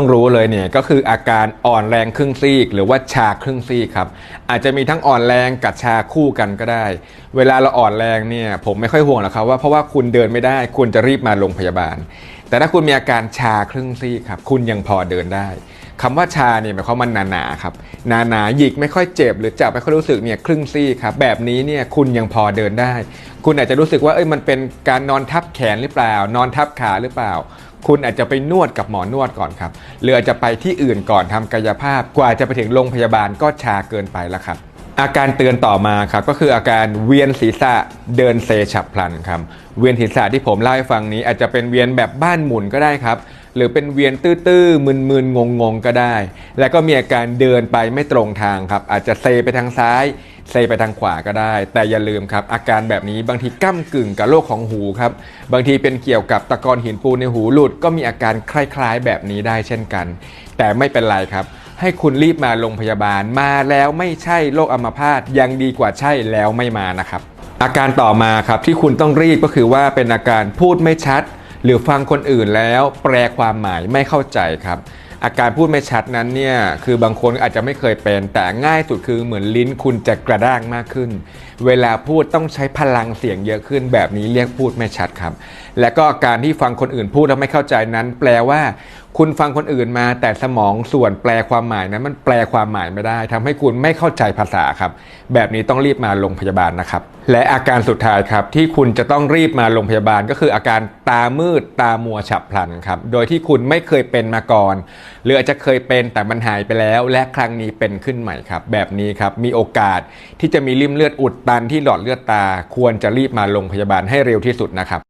ต้องรู้เลยเนี่ยก็คืออาการอ่อนแรงครึ่งซีก หรือว่าชาครึ่งซีกครับอาจจะมีทั้งอ่อนแรงกับชาคู่กันก็ได้ เวลาเราอ่อนแรงเนี่ยผมไม่ค่อยห่วงหรอกครับว่าเพราะว่าคุณเดินไม่ได้คุณจะรีบมาโรงพยาบาล แต่ถ้าคุณมีอาการชาครึ่งซีกครับคุณยังพอเดินได้คำว่าชาเนี่ยหมายความว่ามันหนาๆครับหนาๆหยิกไม่ค่อยเจ็บหรือจับไม่ค่อยรู้สึกเนี่ยครึ่งซีกครับแบบนี้เนี่ยคุณยังพอเดินได้ คุณอาจจะรู้สึกว่าเอ้ยมันเป็นการนอนทับแขนหรือเปล่า นอนทับขาหรือเปล่า คุณอาจจะไปนวดกับหมอนวดก่อนครับหรืออาจจะไปที่อื่นก่อนทำกายภาพ กว่าจะไปถึงโรงพยาบาลก็ชาเกินไปแล้วครับ อาการเตือนต่อมาครับก็คืออาการเวียนศีรษะเดินเซฉับพลันครับเวียนศีรษะที่ผมเล่าให้ฟังนี้ อาจจะเป็นเวียนแบบบ้านหมุนก็ได้ครับ หรือเป็นเวียนตื้อๆมึนๆงงๆก็ได้ แล้วก็มีอาการเดินไปไม่ตรงทางครับ อาจจะเซไปทางซ้ายเซไปทางขวาก็ได้ แต่อย่าลืมครับ อาการแบบนี้บางทีก้ากึ่งกับโรคของหูครับ บางทีเป็นเกี่ยวกับตะกอนหินปูนในหูหลุด ก็มีอาการคล้ายๆ แบบนี้ได้เช่นกัน แต่ไม่เป็นไรครับ ให้คุณรีบมาโรงพยาบาล มาแล้วไม่ใช่โรคอัมพาตยังดีกว่าใช่แล้วไม่มานะครับอาการต่อมาครับที่คุณต้องรีบก็คือว่าเป็นอาการพูดไม่ชัด หรือฟังคนอื่นแล้วแปลความหมายไม่เข้าใจครับ อาการพูดไม่ชัดนั้นเนี่ยคือบางคนอาจจะไม่เคยเป็น แต่ง่ายสุดคือเหมือนลิ้นคุณจะกระด้างมากขึ้น เวลาพูดต้องใช้พลังเสียงเยอะขึ้น แบบนี้เรียกพูดไม่ชัดครับ และก็การที่ฟังคนอื่นพูดแล้วไม่เข้าใจนั้น แปลว่าคุณฟังคนอื่นมา แต่สมองส่วนแปลความหมายนั้นมันแปลความหมายไม่ได้ทำให้คุณไม่เข้าใจภาษาครับ แบบนี้ต้องรีบมาโรงพยาบาลนะครับ และอาการสุดท้ายครับ ที่คุณจะต้องรีบมาโรงพยาบาล ก็คืออาการตามืดตามัวฉับพลันครับโดยที่คุณไม่เคยเป็นมาก่อน หรืออาจจะเคยเป็นแต่มันหายไปแล้ว และครั้งนี้เป็นขึ้นใหม่ครับ แบบนี้ครับมีโอกาสที่จะมีริมเลือดอุดตันที่หลอดเลือดตา ควรจะรีบมาโรงพยาบาลให้เร็วที่สุดนะครับ